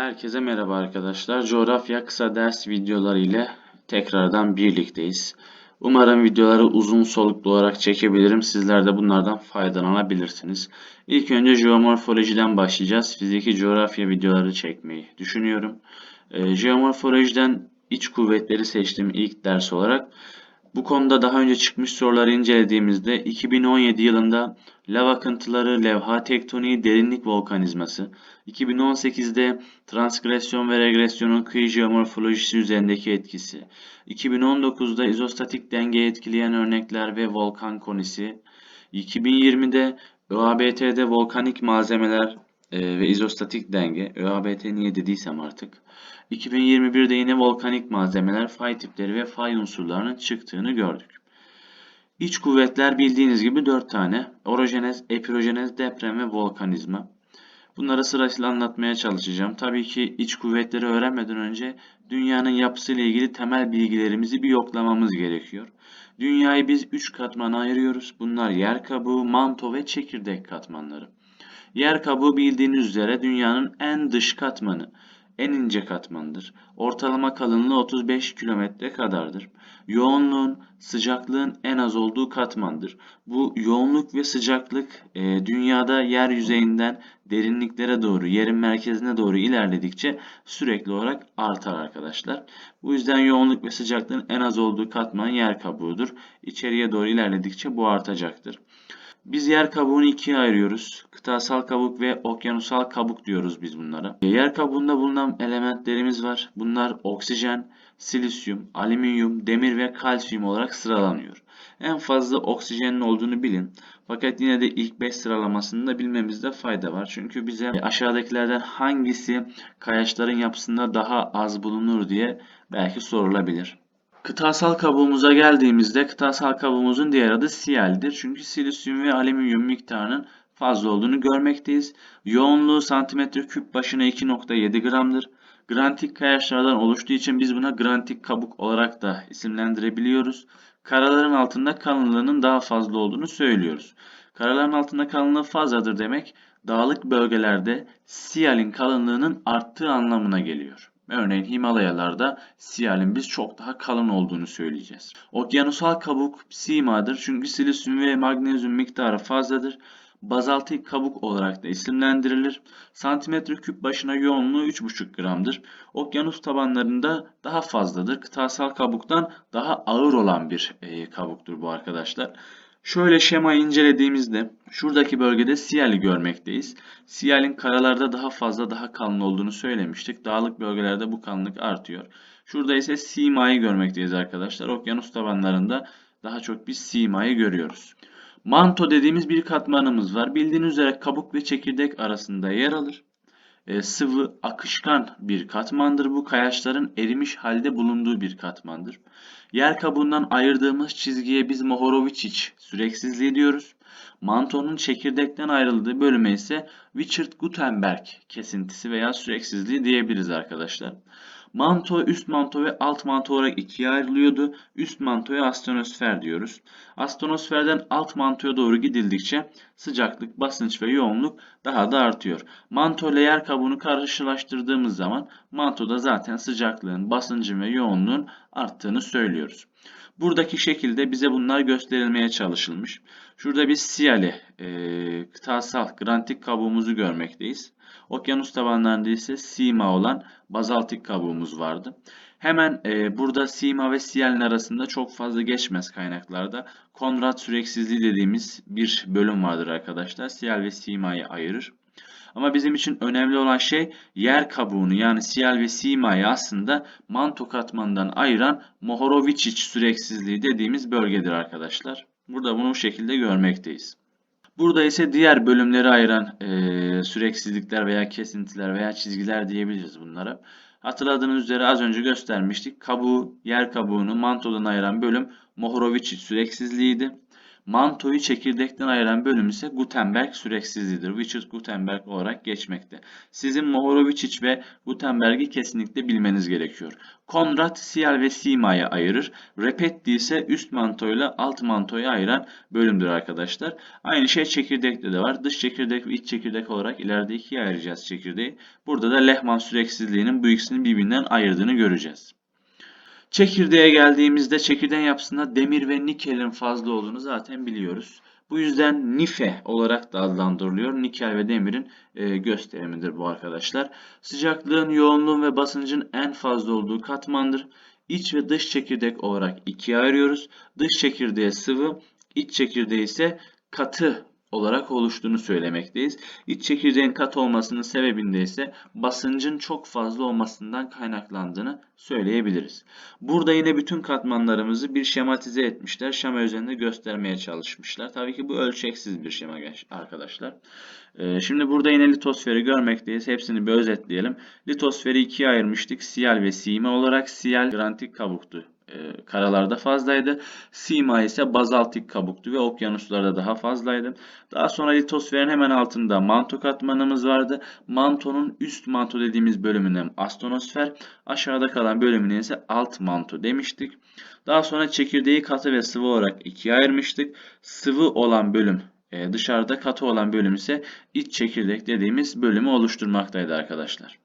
Herkese merhaba arkadaşlar. Coğrafya kısa ders videoları ile tekrardan birlikteyiz. Umarım videoları uzun soluklu olarak çekebilirim. Sizler de bunlardan faydalanabilirsiniz. İlk önce jeomorfolojiden başlayacağız. Fiziki coğrafya videoları çekmeyi düşünüyorum. Ee, jeomorfolojiden iç kuvvetleri seçtim ilk ders olarak. Bu konuda daha önce çıkmış soruları incelediğimizde 2017 yılında lav akıntıları, levha tektoniği, derinlik volkanizması, 2018'de transgresyon ve regresyonun kıyı jeomorfolojisi üzerindeki etkisi, 2019'da izostatik dengeyi etkileyen örnekler ve volkan konisi, 2020'de ÖABT'de volkanik malzemeler e, ve izostatik denge, ÖABT niye dediysem artık, 2021'de yine volkanik malzemeler, fay tipleri ve fay unsurlarının çıktığını gördük. İç kuvvetler bildiğiniz gibi 4 tane. Orojenez, epirojenez, deprem ve volkanizma. Bunları sırasıyla anlatmaya çalışacağım. Tabii ki iç kuvvetleri öğrenmeden önce dünyanın yapısıyla ilgili temel bilgilerimizi bir yoklamamız gerekiyor. Dünyayı biz 3 katmana ayırıyoruz. Bunlar yer kabuğu, manto ve çekirdek katmanları. Yer kabuğu bildiğiniz üzere dünyanın en dış katmanı en ince katmandır. Ortalama kalınlığı 35 kilometre kadardır. Yoğunluğun, sıcaklığın en az olduğu katmandır. Bu yoğunluk ve sıcaklık e, dünyada yer yüzeyinden derinliklere doğru, yerin merkezine doğru ilerledikçe sürekli olarak artar arkadaşlar. Bu yüzden yoğunluk ve sıcaklığın en az olduğu katman yer kabuğudur. İçeriye doğru ilerledikçe bu artacaktır. Biz yer kabuğunu ikiye ayırıyoruz. Kıtasal kabuk ve okyanusal kabuk diyoruz biz bunlara. Yer kabuğunda bulunan elementlerimiz var. Bunlar oksijen, silisyum, alüminyum, demir ve kalsiyum olarak sıralanıyor. En fazla oksijenin olduğunu bilin. Fakat yine de ilk 5 sıralamasını da bilmemizde fayda var. Çünkü bize aşağıdakilerden hangisi kayaçların yapısında daha az bulunur diye belki sorulabilir. Kıtasal kabuğumuza geldiğimizde kıtasal kabuğumuzun diğer adı siyaldir. Çünkü silisyum ve alüminyum miktarının fazla olduğunu görmekteyiz. Yoğunluğu santimetre küp başına 2.7 gramdır. Grantik kayaçlardan oluştuğu için biz buna grantik kabuk olarak da isimlendirebiliyoruz. Karaların altında kalınlığının daha fazla olduğunu söylüyoruz. Karaların altında kalınlığı fazladır demek dağlık bölgelerde siyalin kalınlığının arttığı anlamına geliyor. Örneğin Himalayalarda siyalin biz çok daha kalın olduğunu söyleyeceğiz. Okyanusal kabuk simadır çünkü silisyum ve magnezyum miktarı fazladır. Bazaltik kabuk olarak da isimlendirilir. Santimetre küp başına yoğunluğu 3,5 gramdır. Okyanus tabanlarında daha fazladır. Kıtasal kabuktan daha ağır olan bir e, kabuktur bu arkadaşlar. Şöyle şemayı incelediğimizde şuradaki bölgede siyali görmekteyiz. Siyalin karalarda daha fazla daha kalın olduğunu söylemiştik. Dağlık bölgelerde bu kalınlık artıyor. Şurada ise simayı görmekteyiz arkadaşlar. Okyanus tabanlarında daha çok biz simayı görüyoruz. Manto dediğimiz bir katmanımız var. Bildiğiniz üzere kabuk ve çekirdek arasında yer alır. E, sıvı, akışkan bir katmandır. Bu kayaçların erimiş halde bulunduğu bir katmandır. Yer kabuğundan ayırdığımız çizgiye biz Mohorovičić süreksizliği diyoruz. Mantonun çekirdekten ayrıldığı bölüme ise Wichert-Gutenberg kesintisi veya süreksizliği diyebiliriz arkadaşlar. Manto, üst manto ve alt manto olarak ikiye ayrılıyordu. Üst mantoya astenosfer diyoruz. Astenosferden alt mantoya doğru gidildikçe sıcaklık, basınç ve yoğunluk daha da artıyor. Manto ile yer kabuğunu karşılaştırdığımız zaman mantoda zaten sıcaklığın, basıncın ve yoğunluğun arttığını söylüyoruz. Buradaki şekilde bize bunlar gösterilmeye çalışılmış. Şurada biz siyali, e, kıtasal, grantik kabuğumuzu görmekteyiz. Okyanus tabanlarında ise sima olan bazaltik kabuğumuz vardı. Hemen e, burada sima ve siyalin arasında çok fazla geçmez kaynaklarda. Konrad süreksizliği dediğimiz bir bölüm vardır arkadaşlar. Siyal ve simayı ayırır. Ama bizim için önemli olan şey yer kabuğunu yani siyal ve simayı aslında manto katmanından ayıran Mohorovičić süreksizliği dediğimiz bölgedir arkadaşlar. Burada bunu bu şekilde görmekteyiz. Burada ise diğer bölümleri ayıran e, süreksizlikler veya kesintiler veya çizgiler diyebiliriz bunlara. Hatırladığınız üzere az önce göstermiştik. Kabuğu, yer kabuğunu mantodan ayıran bölüm Mohorovičić süreksizliğiydi. Mantoyu çekirdekten ayıran bölüm ise Gutenberg süreksizliğidir. Vichit-Gutenberg olarak geçmekte. Sizin Mohorovičić ve Gutenberg'i kesinlikle bilmeniz gerekiyor. Konrad Sial ve Sima'yı ayırır. Repetti ise üst mantoyla alt mantoyu ayıran bölümdür arkadaşlar. Aynı şey çekirdekte de var. Dış çekirdek ve iç çekirdek olarak ileride ikiye ayıracağız çekirdeği. Burada da Lehman süreksizliğinin bu ikisini birbirinden ayırdığını göreceğiz. Çekirdeğe geldiğimizde çekirdeğin yapısında demir ve nikelin fazla olduğunu zaten biliyoruz. Bu yüzden nife olarak da adlandırılıyor. Nikel ve demirin e, gösterimidir bu arkadaşlar. Sıcaklığın, yoğunluğun ve basıncın en fazla olduğu katmandır. İç ve dış çekirdek olarak ikiye ayırıyoruz. Dış çekirdeğe sıvı, iç çekirdeği ise katı olarak oluştuğunu söylemekteyiz. İç çekirdeğin katı olmasının sebebinde ise basıncın çok fazla olmasından kaynaklandığını söyleyebiliriz. Burada yine bütün katmanlarımızı bir şematize etmişler. Şema üzerinde göstermeye çalışmışlar. Tabii ki bu ölçeksiz bir şema arkadaşlar. Ee, şimdi burada yine litosferi görmekteyiz. Hepsini bir özetleyelim. Litosferi ikiye ayırmıştık. Siyal ve sime olarak. Siyal granit kabuktu e, karalarda fazlaydı. Sima ise bazaltik kabuktu ve okyanuslarda daha fazlaydı. Daha sonra litosferin hemen altında manto katmanımız vardı. Mantonun üst manto dediğimiz bölümüne astonosfer, aşağıda kalan bölümüne ise alt manto demiştik. Daha sonra çekirdeği katı ve sıvı olarak ikiye ayırmıştık. Sıvı olan bölüm e, dışarıda katı olan bölüm ise iç çekirdek dediğimiz bölümü oluşturmaktaydı arkadaşlar.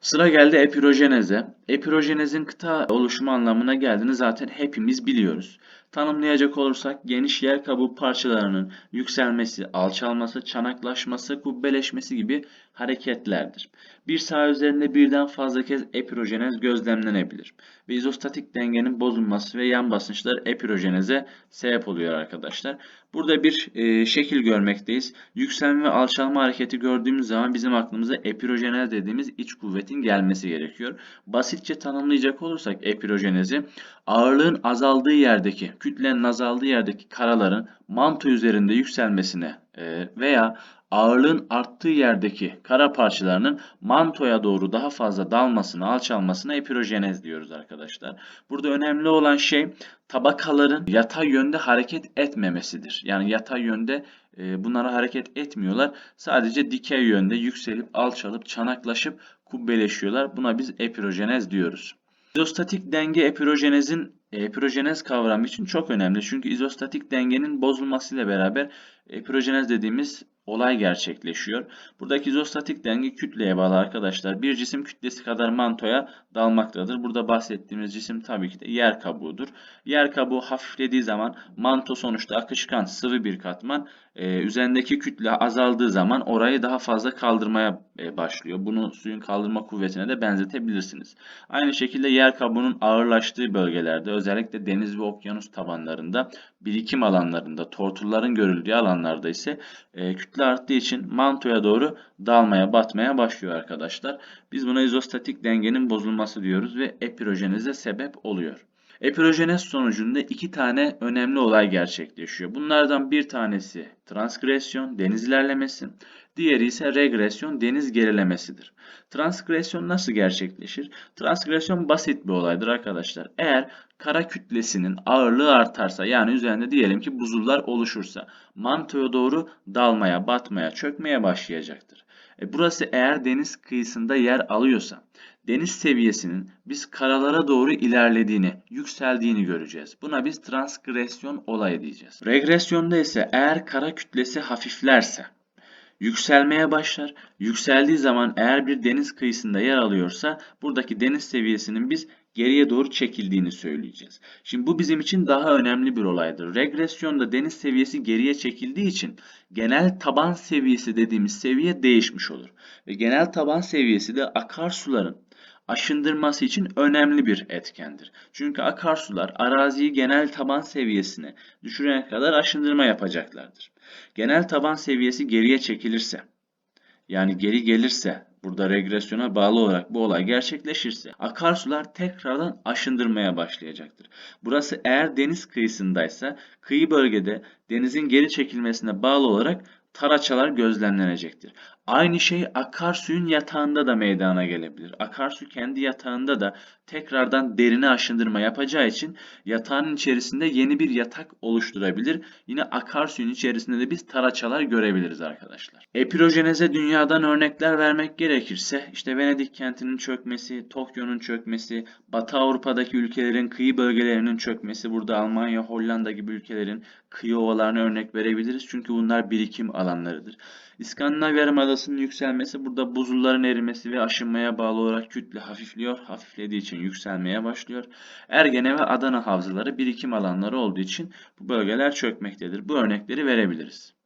Sıra geldi epirojeneze. Epirojenezin kıta oluşumu anlamına geldiğini zaten hepimiz biliyoruz. Tanımlayacak olursak geniş yer kabuğu parçalarının yükselmesi, alçalması, çanaklaşması, kubbeleşmesi gibi hareketlerdir. Bir saha üzerinde birden fazla kez epirojenez gözlemlenebilir. Ve izostatik dengenin bozulması ve yan basınçlar epirojeneze sebep oluyor arkadaşlar. Burada bir e, şekil görmekteyiz. Yükselme ve alçalma hareketi gördüğümüz zaman bizim aklımıza epirojenez dediğimiz iç kuvvetin gelmesi gerekiyor. Basitçe tanımlayacak olursak epirojenezi ağırlığın azaldığı yerdeki, kütlenin azaldığı yerdeki karaların manto üzerinde yükselmesine e, veya ağırlığın arttığı yerdeki kara parçalarının mantoya doğru daha fazla dalmasına, alçalmasına epirojenez diyoruz arkadaşlar. Burada önemli olan şey tabakaların yatay yönde hareket etmemesidir. Yani yatay yönde e, bunlara hareket etmiyorlar. Sadece dikey yönde yükselip alçalıp çanaklaşıp kubbeleşiyorlar. Buna biz epirojenez diyoruz. İzostatik denge epirojenezin epirojenez kavramı için çok önemli. Çünkü izostatik dengenin bozulmasıyla beraber epirojenez dediğimiz olay gerçekleşiyor. Buradaki izostatik denge kütleye bağlı arkadaşlar. Bir cisim kütlesi kadar mantoya dalmaktadır. Burada bahsettiğimiz cisim tabii ki de yer kabuğudur. Yer kabuğu hafiflediği zaman manto sonuçta akışkan sıvı bir katman. Ee, üzerindeki kütle azaldığı zaman orayı daha fazla kaldırmaya e, başlıyor. Bunu suyun kaldırma kuvvetine de benzetebilirsiniz. Aynı şekilde yer kabuğunun ağırlaştığı bölgelerde özellikle deniz ve okyanus tabanlarında birikim alanlarında tortulların görüldüğü alanlarda ise e, kütle arttığı için mantoya doğru dalmaya batmaya başlıyor arkadaşlar. Biz buna izostatik dengenin bozulması diyoruz ve epirojenize sebep oluyor. Epirojenez sonucunda iki tane önemli olay gerçekleşiyor. Bunlardan bir tanesi transkresyon, deniz ilerlemesi. Diğeri ise regresyon, deniz gerilemesidir. Transkresyon nasıl gerçekleşir? Transkresyon basit bir olaydır arkadaşlar. Eğer kara kütlesinin ağırlığı artarsa yani üzerinde diyelim ki buzullar oluşursa mantoya doğru dalmaya, batmaya, çökmeye başlayacaktır. E burası eğer deniz kıyısında yer alıyorsa deniz seviyesinin biz karalara doğru ilerlediğini, yükseldiğini göreceğiz. Buna biz transgresyon olayı diyeceğiz. Regresyonda ise eğer kara kütlesi hafiflerse yükselmeye başlar. Yükseldiği zaman eğer bir deniz kıyısında yer alıyorsa buradaki deniz seviyesinin biz geriye doğru çekildiğini söyleyeceğiz. Şimdi bu bizim için daha önemli bir olaydır. Regresyonda deniz seviyesi geriye çekildiği için genel taban seviyesi dediğimiz seviye değişmiş olur. Ve genel taban seviyesi de akarsuların aşındırması için önemli bir etkendir. Çünkü akarsular araziyi genel taban seviyesine düşürene kadar aşındırma yapacaklardır. Genel taban seviyesi geriye çekilirse yani geri gelirse burada regresyona bağlı olarak bu olay gerçekleşirse akarsular tekrardan aşındırmaya başlayacaktır. Burası eğer deniz kıyısındaysa kıyı bölgede denizin geri çekilmesine bağlı olarak taraçalar gözlemlenecektir. Aynı şey akarsuyun yatağında da meydana gelebilir. Akarsu kendi yatağında da tekrardan derine aşındırma yapacağı için yatağın içerisinde yeni bir yatak oluşturabilir. Yine akarsuyun içerisinde de biz taraçalar görebiliriz arkadaşlar. Epirojeneze dünyadan örnekler vermek gerekirse işte Venedik kentinin çökmesi, Tokyo'nun çökmesi, Batı Avrupa'daki ülkelerin kıyı bölgelerinin çökmesi, burada Almanya, Hollanda gibi ülkelerin kıyı ovalarına örnek verebiliriz. Çünkü bunlar birikim alanlarıdır. İskandinav Yarımadası'nın yükselmesi burada buzulların erimesi ve aşınmaya bağlı olarak kütle hafifliyor. Hafiflediği için yükselmeye başlıyor. Ergene ve Adana havzaları birikim alanları olduğu için bu bölgeler çökmektedir. Bu örnekleri verebiliriz.